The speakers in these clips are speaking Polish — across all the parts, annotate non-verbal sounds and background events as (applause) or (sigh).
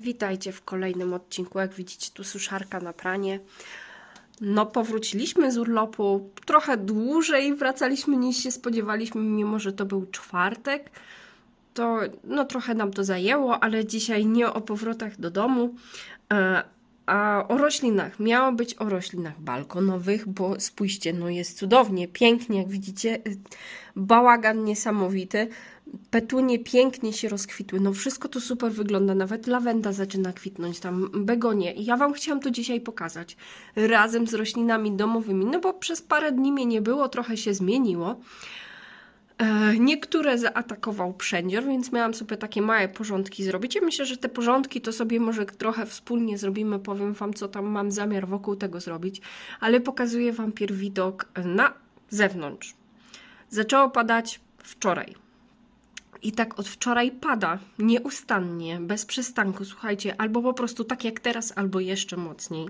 Witajcie w kolejnym odcinku. Jak widzicie, tu suszarka na pranie. No, powróciliśmy z urlopu trochę dłużej wracaliśmy niż się spodziewaliśmy, mimo że to był czwartek. To no trochę nam to zajęło, ale dzisiaj nie o powrotach do domu, e, a o roślinach. Miało być o roślinach balkonowych, bo spójrzcie, no jest cudownie, pięknie, jak widzicie, y, bałagan niesamowity. Petunie pięknie się rozkwitły, no wszystko to super wygląda, nawet lawenda zaczyna kwitnąć, tam begonie. I ja Wam chciałam to dzisiaj pokazać, razem z roślinami domowymi, no bo przez parę dni mnie nie było, trochę się zmieniło. E, Niektóre zaatakował przędzior, więc miałam sobie takie małe porządki zrobić. Ja myślę, że te porządki to sobie może trochę wspólnie zrobimy. Powiem Wam, co tam mam zamiar wokół tego zrobić, ale pokazuję Wam pierw widok na zewnątrz. Zaczęło padać wczoraj. I tak od wczoraj pada nieustannie, bez przystanku. Słuchajcie, albo po prostu tak jak teraz, albo jeszcze mocniej.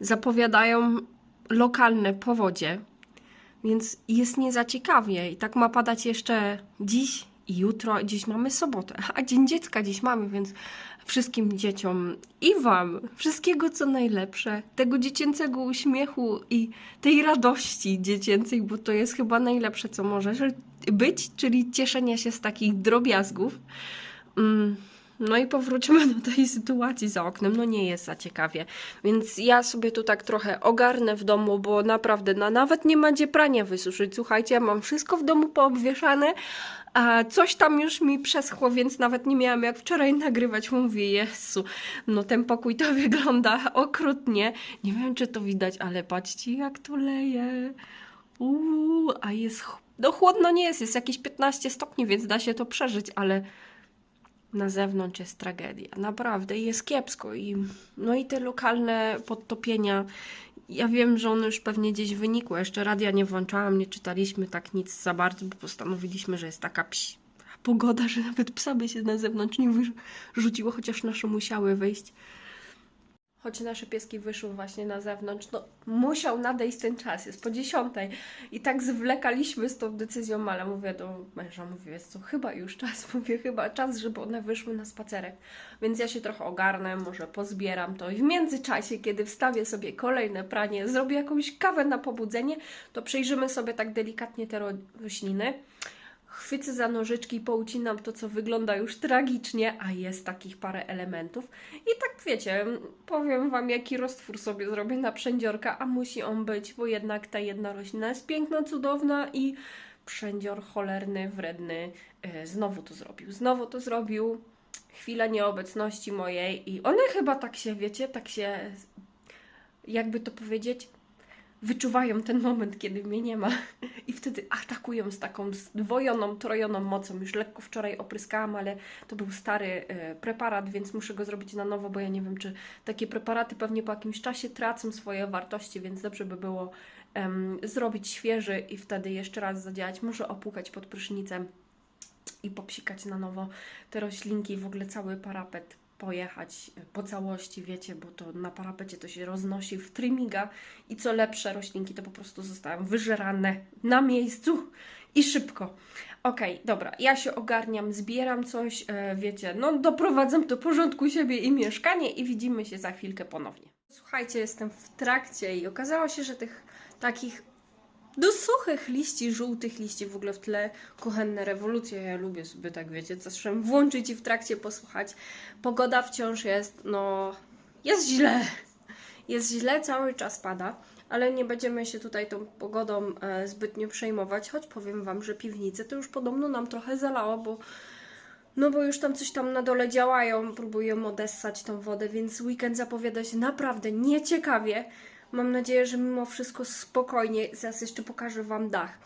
Zapowiadają lokalne powodzie, więc jest nie za ciekawie. I tak ma padać jeszcze dziś i jutro. Dziś mamy sobotę, a Dzień Dziecka dziś mamy, więc wszystkim dzieciom i Wam wszystkiego co najlepsze, tego dziecięcego uśmiechu i tej radości dziecięcej, bo to jest chyba najlepsze, co może być, czyli cieszenia się z takich drobiazgów. Mm. No i powróćmy do tej sytuacji za oknem. No nie jest za ciekawie. Więc ja sobie tu tak trochę ogarnę w domu, bo naprawdę na, nawet nie ma gdzie prania wysuszyć. Słuchajcie, ja mam wszystko w domu poobwieszane, a coś tam już mi przeschło, więc nawet nie miałam jak wczoraj nagrywać. Mówię, Jezu, no ten pokój to (laughs) wygląda okrutnie. Nie wiem, czy to widać, ale patrzcie, jak tu leje. Uuu, a jest... No chłodno nie jest, jest jakieś 15 stopni, więc da się to przeżyć, ale na zewnątrz jest tragedia. Naprawdę jest kiepsko. I, no i te lokalne podtopienia. Ja wiem, że one już pewnie gdzieś wynikły. Jeszcze radia nie włączałam, nie czytaliśmy tak nic za bardzo, bo postanowiliśmy, że jest taka psi pogoda, że nawet psa by się na zewnątrz nie wyrzuciło, chociaż nasze musiały wyjść. Choć nasze pieski wyszły właśnie na zewnątrz, no musiał nadejść ten czas, jest po dziesiątej. I tak zwlekaliśmy z tą decyzją, ale mówię do męża, mówię, jest co, chyba już czas, (laughs) mówię, chyba czas, żeby one wyszły na spacerek. Więc ja się trochę ogarnę, może pozbieram to i w międzyczasie, kiedy wstawię sobie kolejne pranie, zrobię jakąś kawę na pobudzenie, to przejrzymy sobie tak delikatnie te ro- rośliny. Chwycę za nożyczki i poucinam to, co wygląda już tragicznie, a jest takich parę elementów. I tak wiecie, powiem Wam, jaki roztwór sobie zrobię na przędziorka, a musi on być, bo jednak ta jedna roślina jest piękna, cudowna i przędzior cholerny, wredny e, znowu to zrobił. Znowu to zrobił. Chwila nieobecności mojej i one chyba tak się, wiecie, tak się, jakby to powiedzieć, wyczuwają ten moment, kiedy mnie nie ma (laughs) i wtedy atakują z taką zdwojoną, trojoną mocą. Już lekko wczoraj opryskałam, ale to był stary e, preparat, więc muszę go zrobić na nowo, bo ja nie wiem, czy takie preparaty pewnie po jakimś czasie tracą swoje wartości, więc dobrze by było zrobić świeży i wtedy jeszcze raz zadziałać. Może opłukać pod prysznicem i popsikać na nowo te roślinki, w ogóle cały parapet pojechać po całości, wiecie, bo to na parapecie to się roznosi w trymiga i co lepsze, roślinki to po prostu zostają wyżerane na miejscu i szybko. Okej, dobra, ja się ogarniam, zbieram coś, e, wiecie, no doprowadzam do porządku siebie i mieszkanie i widzimy się za chwilkę ponownie. Słuchajcie, jestem w trakcie i okazało się, że tych takich do suchych liści, żółtych liści w ogóle w tle kuchenne rewolucje. Ja lubię sobie tak, wiecie, czasem włączyć i w trakcie posłuchać. Pogoda wciąż jest, no, jest źle. Jest źle, cały czas pada, ale nie będziemy się tutaj tą pogodą e, zbytnio przejmować, choć powiem Wam, że piwnice to już podobno nam trochę zalało, bo no bo już tam coś tam na dole działają, próbują odessać tą wodę, więc weekend zapowiada się naprawdę nieciekawie. Mam nadzieję, że mimo wszystko spokojnie. Zaraz jeszcze pokażę Wam dach.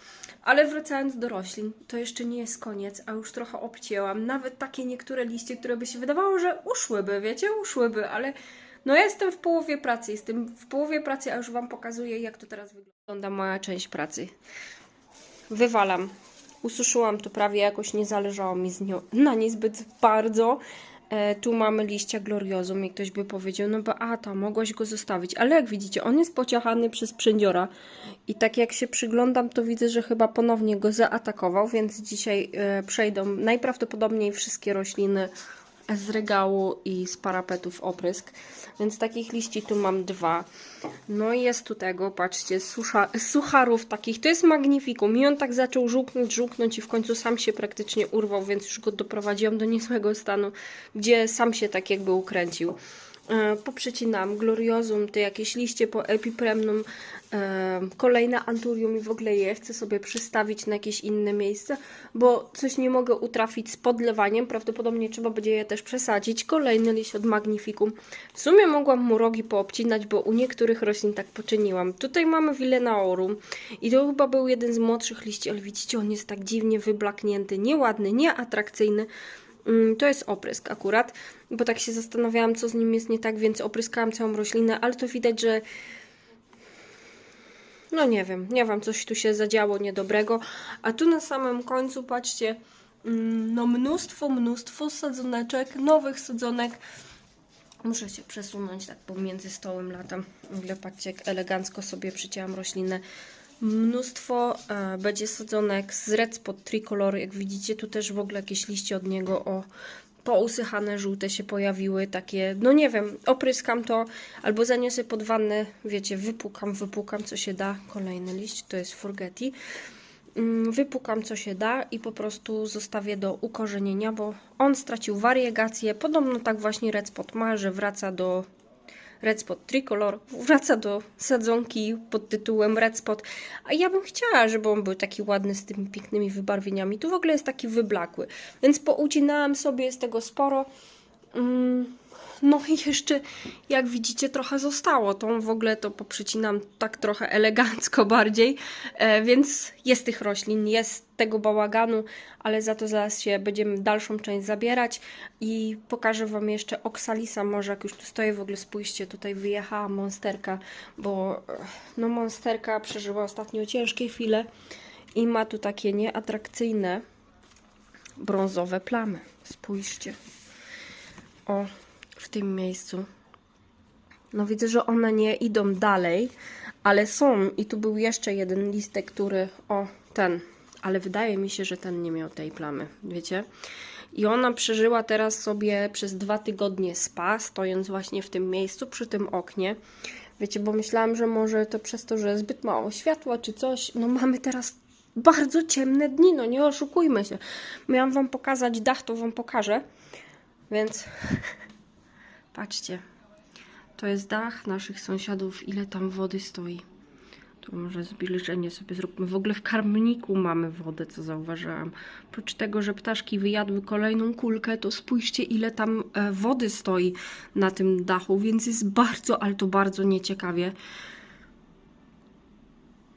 Ale wracając do roślin, to jeszcze nie jest koniec, a już trochę obcięłam. Nawet takie niektóre liście, które by się wydawało, że uszłyby, wiecie, uszłyby, ale no ja jestem w połowie pracy. Jestem w połowie pracy, a już Wam pokazuję, jak to teraz wygląda moja część pracy. Wywalam. Ususzyłam to prawie jakoś, nie zależało mi z nią, na niej zbyt bardzo. E, tu mamy liścia gloriozum i ktoś by powiedział, no Beata, mogłaś go zostawić. Ale jak widzicie, on jest pociachany przez przędziora i tak jak się przyglądam, to widzę, że chyba ponownie go zaatakował, więc dzisiaj e, przejdą najprawdopodobniej wszystkie rośliny z regału i z parapetów oprysk. Więc takich liści tu mam dwa. No i jest tu tego, patrzcie, susza, sucharów takich. To jest magnifikum. I on tak zaczął żółknąć, żółknąć i w końcu sam się praktycznie urwał, więc już go doprowadziłam do niezłego stanu, gdzie sam się tak jakby ukręcił. E, poprzecinam gloriozum, te jakieś liście po epipremnum, e, kolejne anturium i w ogóle je chcę sobie przestawić na jakieś inne miejsce, bo coś nie mogę utrafić z podlewaniem, prawdopodobnie trzeba będzie je też przesadzić. Kolejny liść od Magnificum. W sumie mogłam mu rogi poobcinać, bo u niektórych roślin tak poczyniłam. Tutaj mamy Villenaorum i to chyba był jeden z młodszych liści, ale widzicie, on jest tak dziwnie wyblaknięty, nieładny, nieatrakcyjny. Mm, To jest oprysk akurat, bo tak się zastanawiałam, co z nim jest nie tak, więc opryskałam całą roślinę, ale to widać, że no nie wiem, nie wiem, coś tu się zadziało niedobrego. A tu na samym końcu, patrzcie, mm, no mnóstwo, mnóstwo sadzoneczek, nowych sadzonek. Muszę się przesunąć tak pomiędzy stołem latem. W ogóle patrzcie, jak elegancko sobie przycięłam roślinę. Mnóstwo e, będzie sadzonek z red spot tricolor. Jak widzicie, tu też w ogóle jakieś liście od niego o pousychane, żółte się pojawiły, takie, no nie wiem, opryskam to, albo zaniosę pod wannę, wiecie, wypukam, wypukam, co się da. Kolejny liść, to jest Forgeti. Mm, Wypukam, co się da i po prostu zostawię do ukorzenienia, bo on stracił wariegację. Podobno tak właśnie Red Spot ma, że wraca do Red Spot Tricolor, wraca do sadzonki pod tytułem Red Spot. A ja bym chciała, żeby on był taki ładny z tymi pięknymi wybarwieniami. Tu w ogóle jest taki wyblakły, więc poucinałam sobie z tego sporo. Mm, No i jeszcze, jak widzicie, trochę zostało. Tą w ogóle to poprzycinam tak trochę elegancko (laughs) bardziej, e, więc jest tych roślin, jest tego bałaganu, ale za to zaraz się będziemy dalszą część zabierać i pokażę Wam jeszcze Oxalisa, może jak już tu stoję, w ogóle spójrzcie, tutaj wyjechała monsterka, bo e, no monsterka przeżyła ostatnio ciężkie chwile i ma tu takie nieatrakcyjne brązowe plamy. Spójrzcie. O, w tym miejscu. No widzę, że one nie idą dalej, ale są. I tu był jeszcze jeden listek, który. O, ten. Ale wydaje mi się, że ten nie miał tej plamy, wiecie? I ona przeżyła teraz sobie przez dwa tygodnie spa, stojąc właśnie w tym miejscu, przy tym oknie. Wiecie, bo myślałam, że może to przez to, że zbyt mało światła czy coś. No mamy teraz bardzo ciemne dni, no nie oszukujmy się. Miałam Wam pokazać dach, to Wam pokażę. Więc patrzcie, to jest dach naszych sąsiadów, ile tam wody stoi. Tu może zbliżenie sobie zróbmy. W ogóle w karmniku mamy wodę, co zauważyłam. Oprócz tego, że ptaszki wyjadły kolejną kulkę, to spójrzcie, ile tam e, wody stoi na tym dachu, więc jest bardzo, ale to bardzo nieciekawie.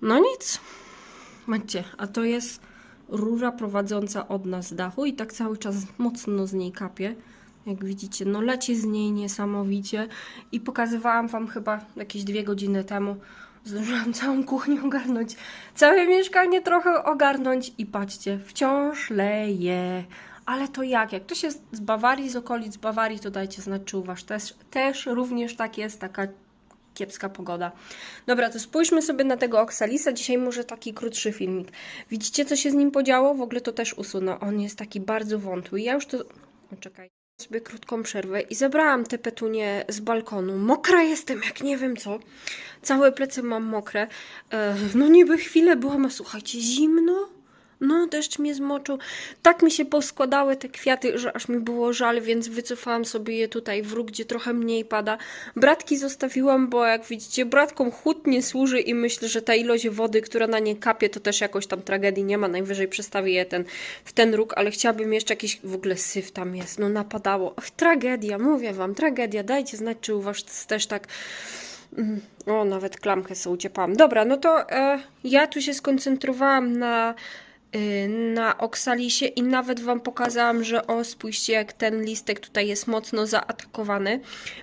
No nic. Macie, a to jest rura prowadząca od nas dachu i tak cały czas mocno z niej kapie. Jak widzicie, no leci z niej niesamowicie i pokazywałam Wam chyba jakieś dwie godziny temu. Zdążyłam całą kuchnię ogarnąć, całe mieszkanie trochę ogarnąć i patrzcie, wciąż leje. Ale to jak? Jak ktoś jest z Bawarii, z okolic Bawarii, to dajcie znać, czy u Was też, też również tak jest, taka kiepska pogoda. Dobra, to spójrzmy sobie na tego Oxalisa. Dzisiaj może taki krótszy filmik. Widzicie, co się z nim podziało? W ogóle to też usunę. On jest taki bardzo wątły. Ja już to... Czekaj. Sobie krótką przerwę i zebrałam te petunie z balkonu. Mokra jestem, jak nie wiem co. Całe plecy mam mokre. E, no niby chwilę byłam, a słuchajcie, zimno. No, deszcz mnie zmoczył. Tak mi się poskładały te kwiaty, że aż mi było żal, więc wycofałam sobie je tutaj w róg, gdzie trochę mniej pada. Bratki zostawiłam, bo jak widzicie, bratkom chłód służy i myślę, że ta ilość wody, która na nie kapie, to też jakoś tam tragedii nie ma. Najwyżej przestawię je ten, w ten róg, ale chciałabym jeszcze jakiś, w ogóle syf tam jest, no napadało. Ach, tragedia, mówię wam, tragedia. Dajcie znać, czy u was też tak... Mm, O, nawet klamkę sobie uciepałam. Dobra, no to e, ja tu się skoncentrowałam na na Oksalisie i nawet Wam pokazałam, że o, spójrzcie jak ten listek tutaj jest mocno zaatakowany,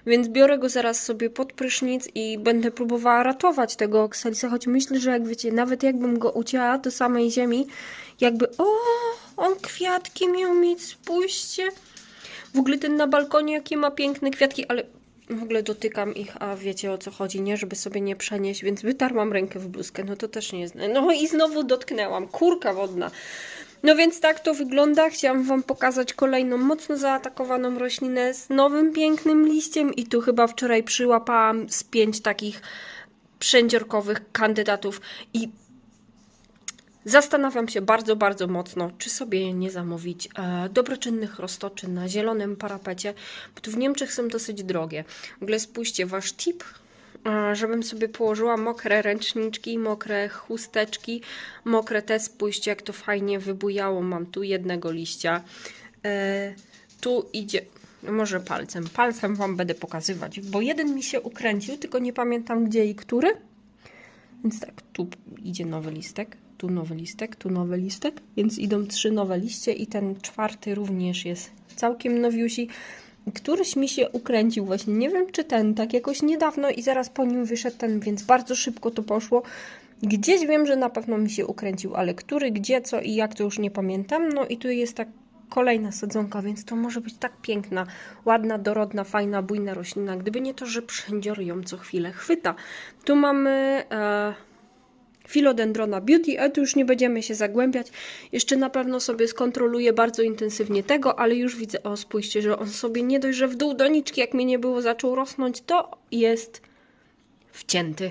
więc biorę go zaraz sobie pod prysznic i będę próbowała ratować tego Oksalisa, choć myślę, że jak wiecie, nawet jakbym go ucięła do samej ziemi, jakby, o, on kwiatki miał mieć, spójrzcie. W ogóle ten na balkonie, jakie ma piękne kwiatki, ale w ogóle dotykam ich, a wiecie o co chodzi, nie? Żeby sobie nie przenieść, więc wytarłam rękę w bluzkę, no to też nie jest... No i znowu dotknęłam, kurka wodna. No więc tak to wygląda. Chciałam Wam pokazać kolejną mocno zaatakowaną roślinę z nowym pięknym liściem i tu chyba wczoraj przyłapałam z pięć takich przędziorkowych kandydatów i Zastanawiam się bardzo, bardzo mocno, czy sobie nie zamówić e, dobroczynnych roztoczy na zielonym parapecie, bo tu w Niemczech są dosyć drogie. W ogóle spójrzcie, wasz tip, e, żebym sobie położyła mokre ręczniczki, mokre chusteczki, mokre te, spójrzcie jak to fajnie wybujało, mam tu jednego liścia. E, tu idzie, może palcem, palcem wam będę pokazywać, bo jeden mi się ukręcił, tylko nie pamiętam gdzie i który. Więc tak, tu idzie nowy listek, tu nowy listek, tu nowy listek, więc idą trzy nowe liście i ten czwarty również jest całkiem nowiusi. Któryś mi się ukręcił właśnie, nie wiem czy ten, tak jakoś niedawno i zaraz po nim wyszedł ten, więc bardzo szybko to poszło. Gdzieś wiem, że na pewno mi się ukręcił, ale który, gdzie, co i jak to już nie pamiętam. No i tu jest tak kolejna sadzonka, więc to może być tak piękna, ładna, dorodna, fajna, bujna roślina. Gdyby nie to, że przędzior ją co chwilę chwyta. Tu mamy e, Philodendrona Beauty, ale tu już nie będziemy się zagłębiać. Jeszcze na pewno sobie skontroluję bardzo intensywnie tego, ale już widzę, o spójrzcie, że on sobie nie dość, że w dół doniczki, jak mnie nie było, zaczął rosnąć, to jest wcięty.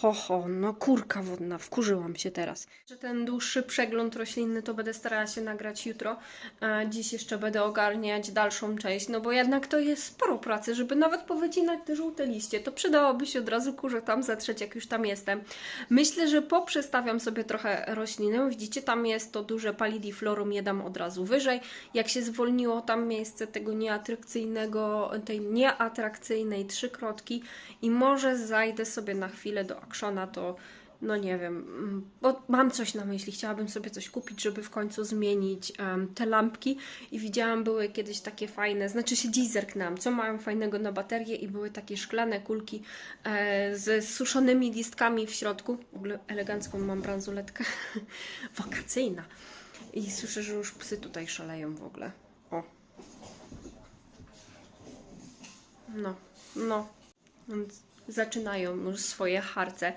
Ho, ho, no kurka wodna, wkurzyłam się teraz. Że ten dłuższy przegląd roślinny to będę starała się nagrać jutro. A dziś jeszcze będę ogarniać dalszą część, no bo jednak to jest sporo pracy, żeby nawet powycinać te żółte liście. To przydałoby się od razu kurze tam zatrzeć, jak już tam jestem. Myślę, że poprzestawiam sobie trochę roślinę. Widzicie, tam jest to duże palidiflorum, je dam od razu wyżej. Jak się zwolniło tam miejsce tego nieatrakcyjnego, tej nieatrakcyjnej trzykrotki i może zajdę sobie na chwilę do Akszona, to no nie wiem, mm, bo mam coś na myśli, chciałabym sobie coś kupić, żeby w końcu zmienić em, te lampki. I widziałam, były kiedyś takie fajne, znaczy się dziś zerknęłam, co mają fajnego na baterię i były takie szklane kulki e, z suszonymi listkami w środku, w ogóle elegancką mam bransoletkę, (laughs) wakacyjna. I słyszę, że już psy tutaj szaleją w ogóle, o. No, no, więc zaczynają już swoje harce.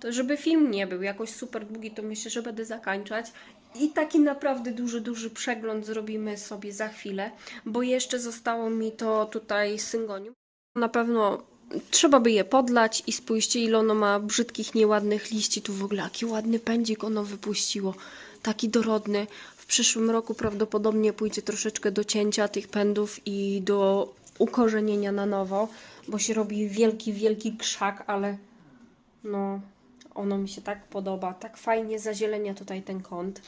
To żeby film nie był jakoś super długi, to myślę, że będę zakończać. I taki naprawdę duży, duży przegląd zrobimy sobie za chwilę, bo jeszcze zostało mi to tutaj syngonium. Na pewno trzeba by je podlać i spójrzcie ile ono ma brzydkich, nieładnych liści. Tu w ogóle jaki ładny pędzik ono wypuściło. Taki dorodny. W przyszłym roku prawdopodobnie pójdzie troszeczkę do cięcia tych pędów i do ukorzenienia na nowo, bo się robi wielki, wielki krzak, ale no, ono mi się tak podoba. Tak fajnie zazielenia tutaj ten kąt.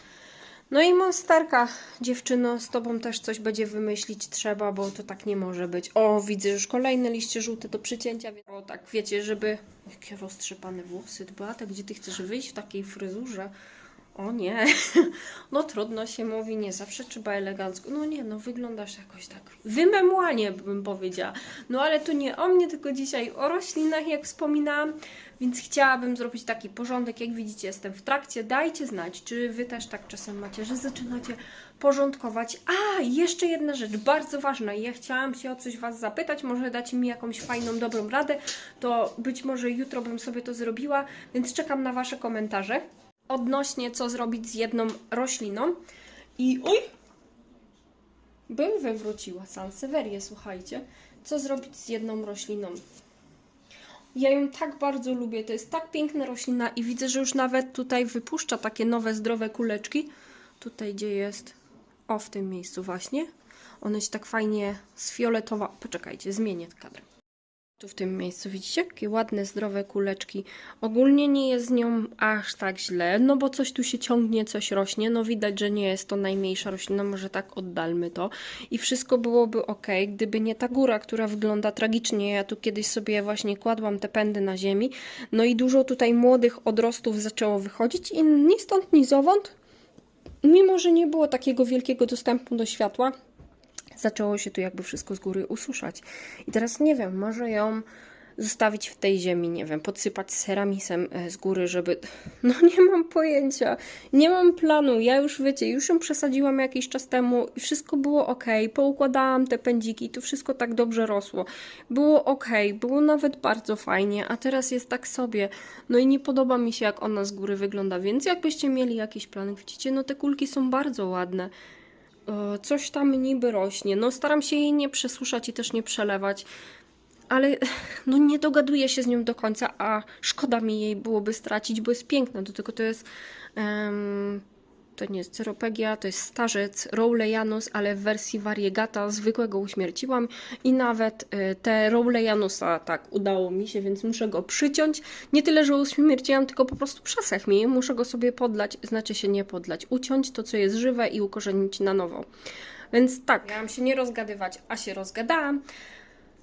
No i monsterka, dziewczyno, z tobą też coś będzie wymyślić trzeba, bo to tak nie może być. O, widzę już kolejne liście żółte do przycięcia. O, tak, wiecie, żeby... Jakie roztrzepane włosy, Beata, gdzie ty chcesz wyjść w takiej fryzurze? O nie, (laughs) no trudno się mówi, nie zawsze trzeba elegancko. No nie, no wyglądasz jakoś tak wymemłanie, bym powiedziała. No ale to nie o mnie, tylko dzisiaj o roślinach, jak wspominałam, więc chciałabym zrobić taki porządek. Jak widzicie, jestem w trakcie. Dajcie znać, czy wy też tak czasem macie, że zaczynacie porządkować. A, jeszcze jedna rzecz, bardzo ważna. Ja chciałam się o coś Was zapytać, może dacie mi jakąś fajną, dobrą radę, to być może jutro bym sobie to zrobiła, więc czekam na Wasze komentarze odnośnie co zrobić z jedną rośliną. I oj! Bym wywróciła Sanseverię, słuchajcie. Co zrobić z jedną rośliną? Ja ją tak bardzo lubię, to jest tak piękna roślina i widzę, że już nawet tutaj wypuszcza takie nowe, zdrowe kuleczki. Tutaj gdzie jest, o w tym miejscu właśnie. One się tak fajnie sfioletowa... Poczekajcie, zmienię kadr. Tu w tym miejscu widzicie? Jakie ładne, zdrowe kuleczki. Ogólnie nie jest z nią aż tak źle, no bo coś tu się ciągnie, coś rośnie. No widać, że nie jest to najmniejsza roślina, może tak oddalmy to. I wszystko byłoby ok, gdyby nie ta góra, która wygląda tragicznie. Ja tu kiedyś sobie właśnie kładłam te pędy na ziemi. No i dużo tutaj młodych odrostów zaczęło wychodzić i ni stąd, ni zowąd, mimo że nie było takiego wielkiego dostępu do światła, zaczęło się tu jakby wszystko z góry ususzać. I teraz nie wiem, może ją zostawić w tej ziemi, nie wiem, podsypać ceramisem e, z góry, żeby. (laughs) No nie mam pojęcia, nie mam planu. Ja już wiecie, już ją przesadziłam jakiś czas temu i wszystko było ok. Poukładałam te pędziki, to wszystko tak dobrze rosło. Było ok, było nawet bardzo fajnie, a teraz jest tak sobie. No i nie podoba mi się, jak ona z góry wygląda, więc jakbyście mieli jakieś plany, widzicie, no te kulki są bardzo ładne. E, Coś tam niby rośnie. No staram się jej nie przesuszać i też nie przelewać ale (laughs) no nie dogaduję się z nią do końca, a szkoda mi jej byłoby stracić, bo jest piękna. Do tego to jest. em, to nie jest ceropegia, to jest starzec Rowleyanus, ale w wersji variegata zwykłego uśmierciłam i nawet y, te Rowleyanusa tak udało mi się, więc muszę go przyciąć. Nie tyle, że uśmierciłam, tylko po prostu przesech mi. Muszę go sobie podlać, znaczy się nie podlać, uciąć to, co jest żywe i ukorzenić na nowo. Więc tak, miałam się nie rozgadywać, a się rozgadałam.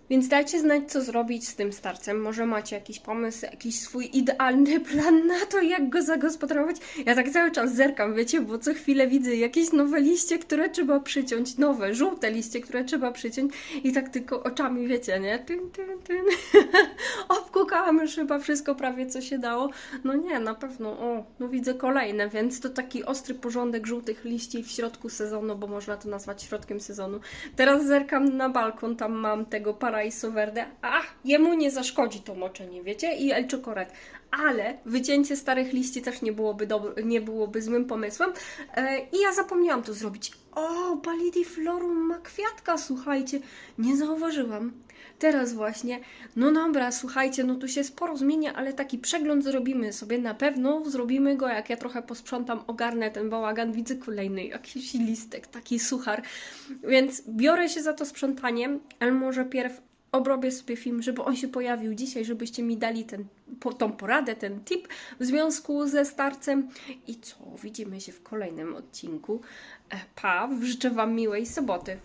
Więc dajcie znać, co zrobić z tym starcem. Może macie jakiś pomysł, jakiś swój idealny (laughs) plan na to, jak go zagospodarować. Ja tak cały czas zerkam, wiecie, bo co chwilę widzę jakieś nowe liście, które trzeba przyciąć, nowe, żółte liście, które trzeba przyciąć i tak tylko oczami, wiecie, nie? Tyn, tyn, tyn. (laughs) Obkukałam już chyba wszystko prawie, co się dało. No nie, na pewno, o, no widzę kolejne, więc to taki ostry porządek żółtych liści w środku sezonu, bo można to nazwać środkiem sezonu. Teraz zerkam na balkon, tam mam tego Paraiso Verde. A, jemu nie zaszkodzi to moczenie, wiecie? I El Chocoret. Ale wycięcie starych liści też nie byłoby, dob- nie byłoby złym pomysłem. E, I ja zapomniałam to zrobić. O, Balidiflorum ma kwiatka, słuchajcie. Nie zauważyłam. Teraz właśnie. No dobra, słuchajcie, no tu się sporo zmienia, ale taki przegląd zrobimy sobie. Na pewno zrobimy go, jak ja trochę posprzątam, ogarnę ten bałagan. Widzę kolejny jakiś listek, taki suchar. Więc biorę się za to sprzątaniem, ale może pierw obrobię sobie film, żeby on się pojawił dzisiaj, żebyście mi dali ten, po, tą poradę, ten tip w związku ze starcem. I co? Widzimy się w kolejnym odcinku. E, Pa, życzę Wam miłej soboty.